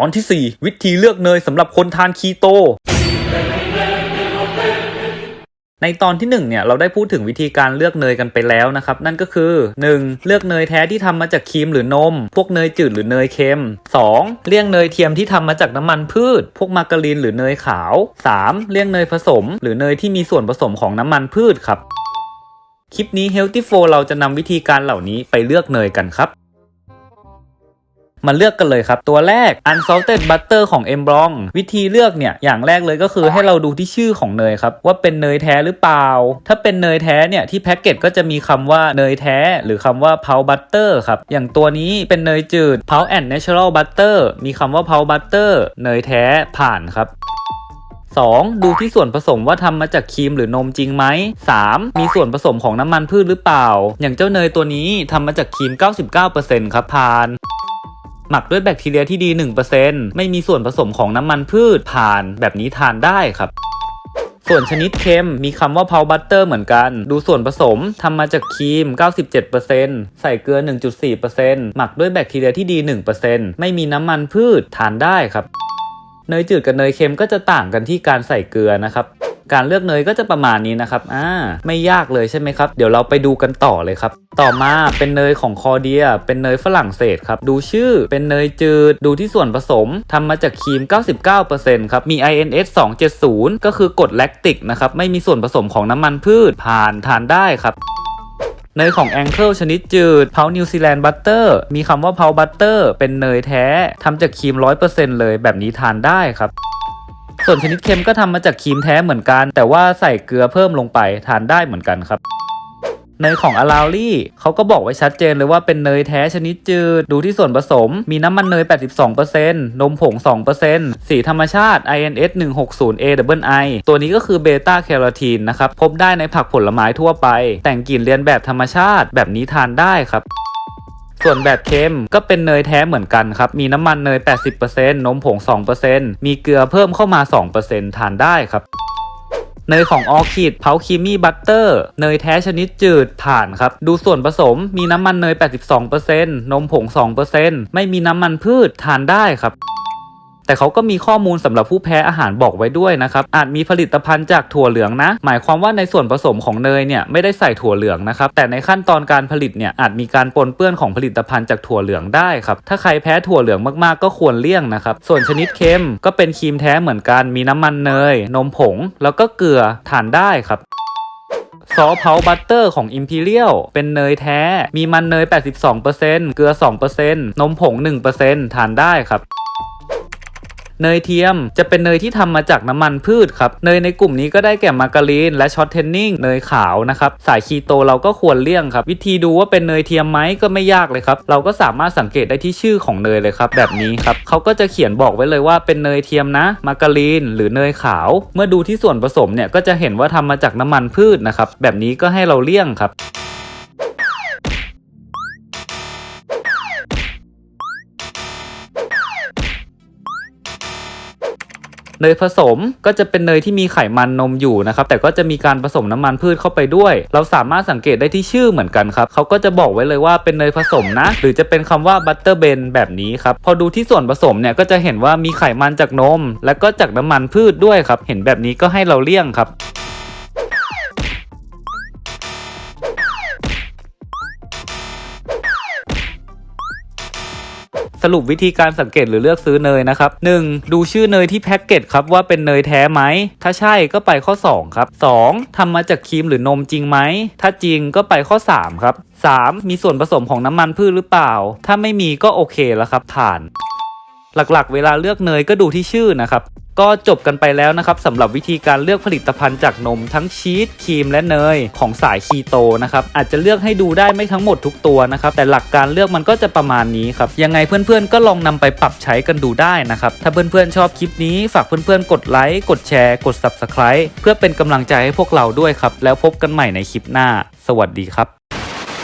ตอนที่ 4 วิธีเลือกเนยสำหรับคนทานคีโต ในตอนที่1เนี่ยเราได้พูดถึงวิธีการเลือกเนยกันไปแล้วนะครับ นั่นก็คือ 1. เลือกเนยแท้ที่ทำมาจากครีมหรือนม พวกเนยจืดหรือเนยเค็ม 2. เลี่ยงเนยเทียมที่ทำมาจากน้ำมันพืช พวกมาการีนหรือเนยขาว 3. เลี่ยงเนยผสม หรือเนยที่มีส่วนผสมของน้ำมันพืชครับคลิปนี้ Healthy f o เราจะนำวิธีการเหล่านี้ไปเลือกเนยกันครับ มาเลือกกันเลยครับ ตัวแรก unsalted butter ของ e m b r o n วิธีเลือกเนี่ย อย่างแรกเลยก็คือให้เราดูที่ชื่อของเนยครับ ว่าเป็นเนยแท้หรือเปล่า ถ้าเป็นเนยแท้เนี่ย ที่แพ็กเกจก็จะมีคำว่าเนยแท้ หรือคำว่า p o w butter ครับ อย่างตัวนี้เป็นเนยจืด p o w and natural butter มีคำว่า p o w butter เนยแท้ผ่านครับ 2. ดูที่ส่วนผสมว่าทำมาจากครีมหรือนมจริงไหม 3. มีส่วนผสมของน้ำมันพืชหรือเปล่า อย่างเจ้าเนยตัวนี้ทำมาจากครีม 99%ครับผ่าน หมักด้วยแบคทีเรียที่ดี 1%ไม่มีส่วนผสมของน้ำมันพืชผ่านแบบนี้ทานได้ครับส่วนชนิดเค็มมีคำว่า p o w butter เหมือนกัน ดูส่วนผสมทำมาจากครีม 97%ใส่เกลือ 1.4%หมักด้วยแบคทีเรียที่ดี 1%ไม่มีน้ำมันพืชทานได้ครับ เนยจืดกับเนยเค็มก็จะต่างกันที่การใส่เกลือนะครับ การเลือกเนยก็จะประมาณนี้นะครับอ่าไม่ยากเลยใช่ไหมครับ เดี๋ยวเราไปดูกันต่อเลยครับ ต่อมาเป็นเนยของคอเดีย เป็นเนยฝรั่งเศสครับ ดูชื่อเป็นเนยจืด ดูที่ส่วนผสมทำมาจากครีม 99%ครับ มี INS 270 ก็คือกรดแลคติกนะครับ ไม่มีส่วนผสมของน้ำมันพืช ผ่านทานได้ครับเนยของแองเกิลชนิดจืด เพานิวซีแลนด์บัตเตอร์ มีคำว่าเพาบัตเตอร์ เป็นเนยแท้ ทำจากครีม 100%เลย แบบนี้ทานได้ครับ ส่วนชนิดเค็มก็ทำมาจากครีมแท้เหมือนกัน แต่ว่าใส่เกลือเพิ่มลงไปทานได้เหมือนกันครับเนยของอลาวลี่เขาก็บอกไว้ชัดเจนเลยว่าเป็นเนยแท้ชนิดจืด ดูที่ส่วนผสม มีน้ำมันเนย 82%นมผง 2%สีธรรมชาติ INS 160 A I ตัวนี้ก็คือเบต้าแคโรทีนนะครับ พบได้ในผักผลไม้ทั่วไป แต่งกลิ่นเลียนแบบธรรมชาติแบบนี้ทานได้ครับ ส่วนแบบเค็มก็เป็นเนยแท้เหมือนกันครับ มีน้ำมันเนย 80%นมผง 2%มีเกลือเพิ่มเข้ามา 2%ทานได้ครับเนยของออคิดเพาครีมี่บัตเตอร์เนยแท้ชนิดจืดผ่านครับ ดูส่วนผสมมีน้ำมันเนย 82%นมผง 2%ไม่มีน้ำมันพืชทานได้ครับ แต่เขาก็มีข้อมูลสำหรับผู้แพ้อาหารบอกไว้ด้วยนะครับอาจมีผลิตภัณฑ์จากถั่วเหลืองนะ หมายความว่าในส่วนผสมของเนยเนี่ยไม่ได้ใส่ถั่วเหลืองนะครับแต่ในขั้นตอนการผลิตเนี่ยอาจมีการปนเปื้อนของผลิตภัณฑ์จากถั่วเหลืองได้ครับถ้าใครแพ้ถั่วเหลืองมากๆก็ควรเลี่ยงนะครับส่วนชนิดเค็มก็เป็นครีมแท้เหมือนกันมีน้ำมันเนย นมผง แล้วก็เกลือทานได้ครับซอสเพาบัตเตอร์ของ Imperial เป็นเนยแท้ มีมันเนย 82%เกลือ 2%นมผง 1%ทานได้ครับ เนยเทียม จะเป็นเนยที่ทำมาจากน้ำมันพืชครับ เนยในกลุ่มนี้ก็ได้แก่มาการีน และช็อตเทนนิ่งเนยขาวนะครับ สายคีโตเราก็ควรเลี่ยงครับ วิธีดูว่าเป็นเนยเทียมไหมก็ไม่ยากเลยครับ เราก็สามารถสังเกตได้ที่ชื่อของเนยเลยครับ แบบนี้ครับเขาก็จะเขียนบอกไว้เลยว่าเป็นเนยเทียมนะ มาการีน หรือเนยขาว เมื่อดูที่ส่วนผสมเนี่ยก็จะเห็นว่าทำมาจากน้ำมันพืชนะครับแบบนี้ก็ให้เราเลี่ยงครับ เนยผสมก็จะเป็นเนยที่มีไขมันนมอยู่นะครับแต่ก็จะมีการผสมน้ำมันพืชเข้าไปด้วย เราสามารถสังเกตได้ที่ชื่อเหมือนกันครับเขาก็จะบอกไว้เลยว่าเป็นเนยผสมนะ หรือจะเป็นคำว่าบัตเตอร์เบนแบบนี้ครับพอดูที่ส่วนผสมเนี่ยก็จะเห็นว่ามีไขมันจากนม และก็จากน้ำมันพืชด้วยครับเห็นแบบนี้ก็ให้เราเลี่ยงครับ สรุปวิธีการสังเกตหรือเลือกซื้อเนยนะครับ 1. ดูชื่อเนยที่แพ็กเกจครับว่าเป็นเนยแท้ไหม ถ้าใช่ก็ไปข้อ 2 ครับ 2. ทำมาจากครีมหรือนมจริงไหม ถ้าจริงก็ไปข้อ 3 ครับ 3. มีส่วนผสมของน้ำมันพืชหรือเปล่า ถ้าไม่มีก็โอเคแล้วครับผ่าน หลักๆ เวลาเลือกเนยก็ดูที่ชื่อนะครับ ก็จบกันไปแล้วนะครับสำหรับวิธีการเลือกผลิตภัณฑ์จากนมทั้งชีสครีมและเนยของสายคีโตนะครับอาจจะเลือกให้ดูได้ไม่ทั้งหมดทุกตัวนะครับแต่หลักการเลือกมันก็จะประมาณนี้ครับยังไงเพื่อนๆ ก็ลองนำไปปรับใช้กันดูได้นะครับถ้าเพื่อนๆชอบคลิปนี้ฝากเพื่อนๆกดไลค์กดแชร์ กด Subscribe เพื่อเป็นกำลังใจให้พวกเราด้วยครับแล้วพบกันใหม่ในคลิปหน้า สวัสดีครับ